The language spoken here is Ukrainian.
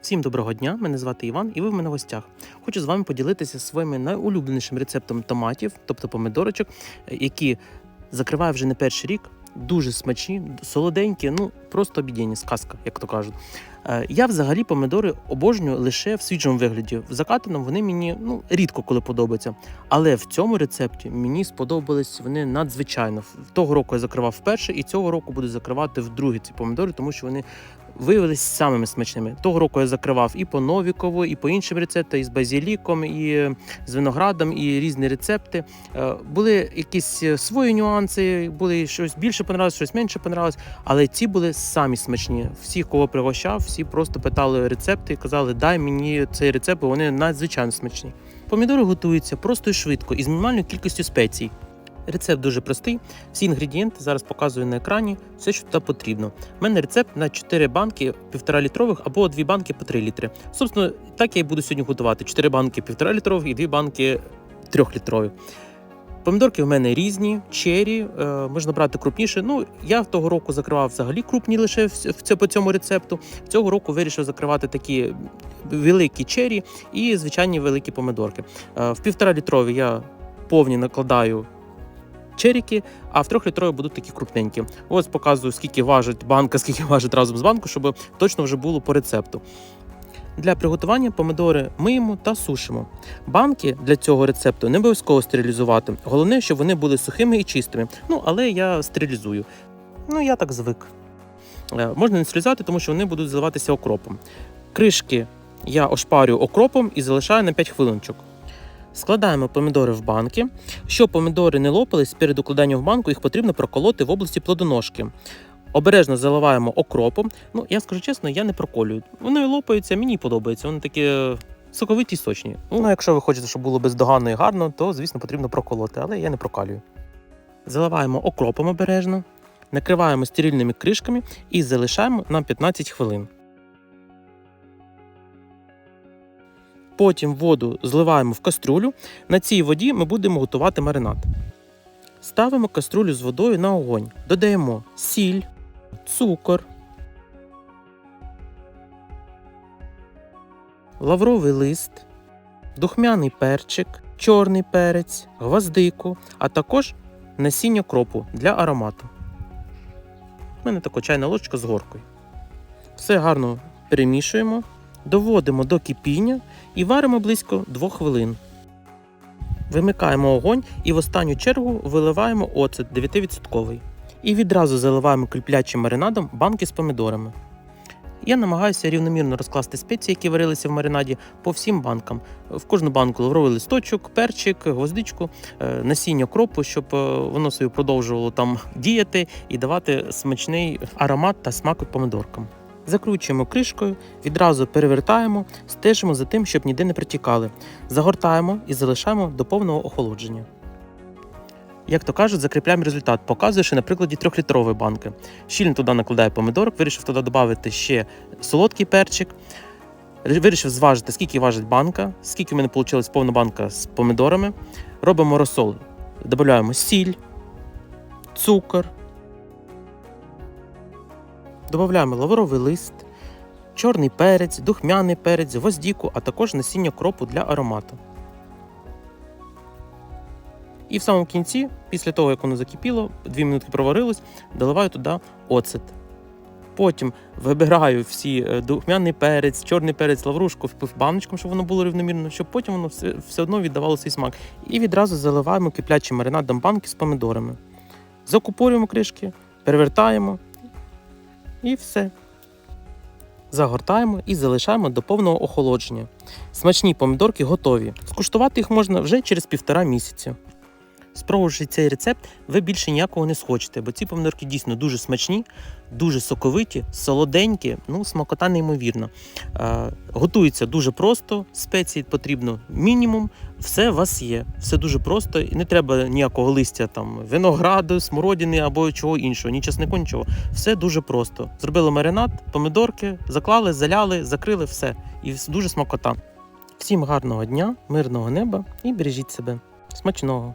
Всім доброго дня! Мене звати Іван, і ви в мене в гостях. Хочу з вами поділитися своїм найулюбленішим рецептом томатів, тобто помидорочок, які закриваю вже не перший рік. Дуже смачні, солоденькі, ну просто обідіння, сказка, як то кажуть. Е, Я взагалі помидори обожнюю лише в свіжому вигляді. В закатаному вони мені ну рідко коли подобаються. Але в цьому рецепті мені сподобались вони надзвичайно. Того року я закривав вперше, і цього року буду закривати вдруге ці помидори, тому що вони виявилися самими смачними. Того року я закривав і по Новікову, і по іншим рецептам, і з базіліком, і з виноградом, і різні рецепти. Е, Були якісь е, свої нюанси, були щось більше понравилось, щось менше понравилось, але ці були самі смачні. Всіх, кого пригощав, всі просто питали рецепти і казали, дай мені цей рецепт, бо вони надзвичайно смачні. Помідори готуються просто і швидко і з мінімальною кількістю спецій. Рецепт дуже простий. Всі інгредієнти зараз показую на екрані, все, що туди потрібно. У мене рецепт на 4 банки 1,5 літрових або 2 банки по 3 літри. Собственно, так я і буду сьогодні готувати: 4 банки 1,5 літрових і 2 банки 3 літрові. Помідорки в мене різні, чері, е, можна брати крупніше. Ну, я того року закривав взагалі крупні лише в, по цьому рецепту. Цього року вирішив закривати такі великі чері і звичайні великі помидорки. Е, в півтора літрові я повні накладаю черіки, а в трьохлітрові будуть такі крупненькі. Ось показую, скільки важить банка, скільки важить разом з банкою, щоб точно вже було по рецепту. Для приготування помидори миємо та сушимо. Банки для цього рецепту не обов'язково стерилізувати. Головне, щоб вони були сухими і чистими. Ну, але я стерилізую. Ну, я так звик. Е, Можна не стерилізувати, тому що вони будуть заливатися окропом. Кришки я ошпарюю окропом і залишаю на 5 хвилиночок. Складаємо помідори в банки. Щоб помідори не лопались, перед укладанням в банку їх потрібно проколоти в області плодоножки. Обережно заливаємо окропом. Ну, я скажу чесно, я не проколюю. Вони лопаються, мені подобається. Вони такі е, соковиті і сочні. Ну, якщо ви хочете, щоб було бездоганно і гарно, то, звісно, потрібно проколоти, але я не прокалюю. Заливаємо окропом обережно, накриваємо стерильними кришками і залишаємо на 15 хвилин. Потім воду зливаємо в каструлю. На цій воді ми будемо готувати маринад. Ставимо каструлю з водою на огонь. Додаємо сіль, цукор, лавровий лист, духмяний перчик, чорний перець, гвоздику, а також насіння кропу для аромату. У мене така чайна ложка з горкою. Все гарно перемішуємо, доводимо до кипіння і варимо близько 2 хвилин. Вимикаємо огонь і в останню чергу виливаємо оцет 9%. І відразу заливаємо кріплячим маринадом банки з помідорами. Я намагаюся рівномірно розкласти спеції, які варилися в маринаді, по всім банкам. В кожну банку лавровий листочок, перчик, гвоздичку, е, насіння кропу, щоб е, воно собі продовжувало там діяти і давати смачний аромат та смак помидоркам. Закручуємо кришкою, відразу перевертаємо, стежимо за тим, щоб ніде не притікали. Загортаємо і залишаємо до повного охолодження. Як то кажуть, закріпляємо результат, показуючи на прикладі трьохлітрової банки. Щільно туди накладаю помидорок, вирішив туди додати ще солодкий перчик. Вирішив зважити, скільки важить банка, скільки в мене вийшла повна банка з помидорами. Робимо розсол. Додаємо сіль, цукор, Додаємо лавровий лист, чорний перець, духмяний перець, гвоздіку, а також насіння кропу для аромату. І в самому кінці, після того, як воно закипіло, 2 минутки проварилось, доливаю туди оцет. Потім вибираю всі е, духмяний перець, чорний перець, лаврушку в баночку, щоб воно було рівномірно, щоб потім воно все, все одно віддавало свій смак. І відразу заливаємо киплячим маринадом банки з помидорами. Закупорюємо кришки, перевертаємо і все. Загортаємо і залишаємо до повного охолодження. Смачні помідорки готові. Скуштувати їх можна вже через півтора місяця. Спробувавши цей рецепт, ви більше ніякого не схочете, бо ці помідорки дійсно дуже смачні, дуже соковиті, солоденькі, ну, смакота неймовірна. Е, готується дуже просто, спецій потрібно мінімум, все у вас є. Все дуже просто і не треба ніякого листя там винограду, смородини або чого іншого, ні часнику, нічого. Все дуже просто. Зробили маринад, помидорки, заклали, заляли, закрили все. І дуже смакота. Всім гарного дня, мирного неба і бережіть себе. Смачного!